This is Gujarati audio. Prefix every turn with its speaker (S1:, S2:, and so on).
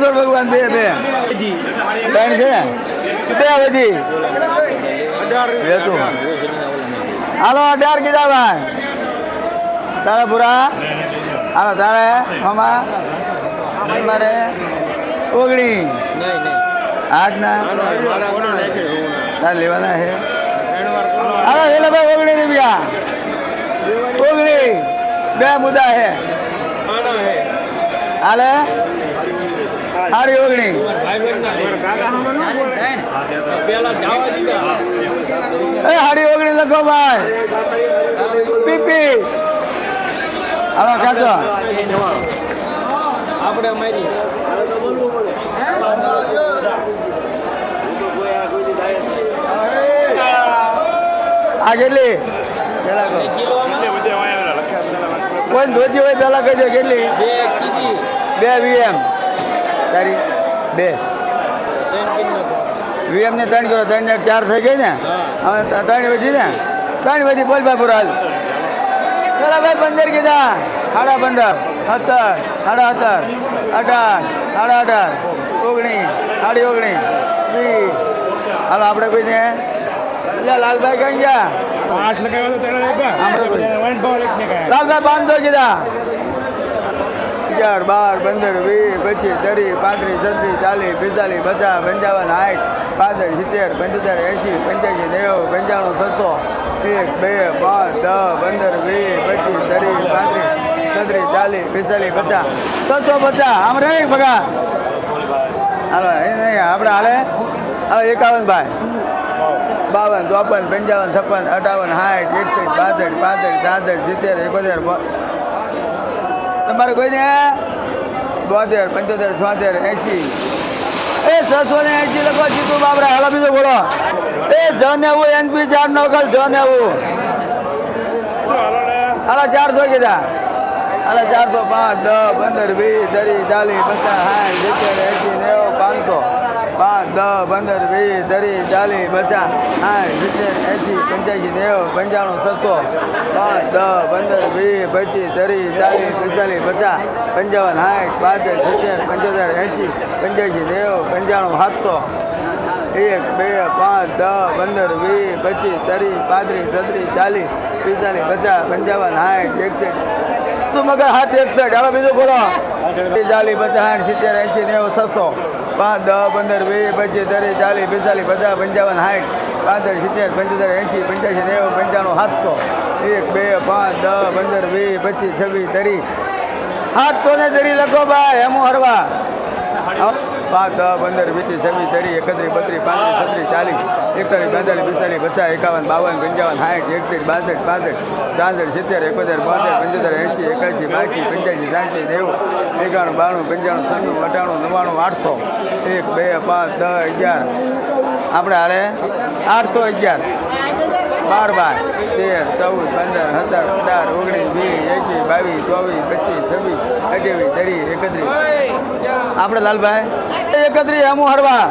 S1: શંકર ભગવાન બે બે. ત્રણ છે? બે બધી હાલો અઢાર કીધા ભાઈ તારા પૂરા હાલો તારે? મામા? મારે? ઓગણી. આઠ ના? તારે લેવાના છે હાલો હેલો ભાઈ ઓગણી રૂપિયા. ઓગણી. બે મુદ્દા છે હાલે? હારી ઓગણી. એ હારી ઓગણી લખો ભાઈ. પીપી. હાલો કાચો
S2: આપણે અમારી
S1: આ કેટલી? કોઈ ધોતી હોય પેલા દે કેટલી?
S2: બે
S1: વીએમ. તારી બે. વીએમ ને ત્રણ કિલો ત્રણ ને ચાર થઈ ગઈ ને? હવે ત્રણ વધી ને? ત્રણ વધી બોલ ભાઈ પૂરા પેલા ભાઈ પંદર કીધા. સાડા પંદર સત્તર સાડા સત્તર અઢાર સાડા અઢાર ઓગણીસ સાડી ઓગણીસ વીસ. હાલો આપણે કોઈ ને લાલભાઈ કઈ ગયા?
S3: આઠ લગાવ્યો તો ત્યારે
S1: પાંચસો કીધા. અગિયાર બાર પંદર વીસ પચીસ ત્રીસ પાંત્રીસ છત્રીસ ચાલીસ પિસ્તાલીસ પચાસ પંચાવન સાઠ પાસઠ સિત્તેર પંચોતેર એંસી પંચ્યાસી નેવું પંચાણું છસો એક બે પાંચ દસ પંદર વીસ પચીસ ત્રીસ પાંત્રીસ છત્રીસ ચાલીસ પિસ્તાલીસ પચાસ. છસો પચાસ. આમ રે બગા હાલો એ નહીં આપણે હાલે. હવે એકાવન ભાઈ બાવન, ચોપન, પંચાવન, છપ્પન, અઠાવન, સાઠ, એકસઠ બાસઠ પાસઠ સાસઠ સિત્તેર, એકોતેર તમારે કોઈને? બોતેર, પંચોતેર, છોતેર એસી એ છસો ને એંસી લખો, જીતુ બાબરા. હાલો, બીજો બોલો. એ જ નેવું એનપી ચાર નવકલ જ નેવું હાલો ચારસો કીધા. હાલો, ચારસો પાંચ, દસ, પંદર, વીસ, ત્રીસ, ચાલીસ, પચાસ, સાઠ, સિત્તેર એસી નેવું. દસ પંદર, વીસ, ત્રીસ, ચાલીસ, પચાસ, સાઠ, સિત્તેર એંસી પંચ્યાસી, નેવું, પંચાણું, છસો, પાંચ દસ પંદર, વીસ, પચીસ, ત્રીસ, ચાલીસ, પિસ્તાલીસ, પચાસ, પંચાવન, સાઠ બાસઠ સિત્તેર, પંચોતેર એંસી પંચ્યાસી, નેવું, પંચાણું, સાતસો. એક, બે, પાંચ દસ પંદર, વીસ, પચીસ, ત્રીસ, પાંત્રીસ, છત્રીસ, ચાલીસ, પિસ્તાલીસ, પચાસ, પંચાવન, સાઠ, એકસઠ. તું મગર હાથ એકસઠ. હવે બીજું બોલો ચાલીસ, પચાસ, સાઠ, સિત્તેર એંસી નેવું, છસો. પાંચ દસ પંદર, વીસ, પચીસ, ત્રીસ, ચાલીસ, પિસ્તાલીસ, પચાસ, પંચાવન, સાઠ પાંસઠ સિત્તેર, પંચોતેર એંસી પંચ્યાસી નેવું પંચાણું, સાતસો. એક, બે, પાંચ દસ પંદર, વીસ, પચીસ, છવ્વીસ, ત્રીસ. સાતસો ને તરી લખો ભાઈ, હેમું હરવા. પાંચ દસ પંદર વીસ છવ્વીસ ત્રીસ એકત્રીસ બત્રીસ પાંત્રીસ છત્રીસ ચાલીસ એકતાલીસ બેતાલીસ પિસ્તાલીસ પચાસ એકાવન બાવન પંચાવન સાઠ એકત્રીસ બાસઠ પાસઠ ત્રાસઠ સિત્તેર એકોતેર બોતેર પંચોતેર એંસી એકાસી બાસી પંચ્યાસી સાઠી નેવું એકાણું બાણું પંચાણું છન્નું અઠાણું નવ્વાણું આઠસો એક બે પાંચ દસ અગિયાર આપણે હારે આઠસો અગિયાર. બાર બાર તેર ચૌદ પંદર સત્તર અઢાર ઓગણીસ વીસ એકવીસ બાવીસ ચોવીસ પચીસ છવ્વીસ અઠ્યાવીસ ત્રીસ એકત્રીસ. આપણે લાલભાઈ એકત્રીસ અમુ હરવા.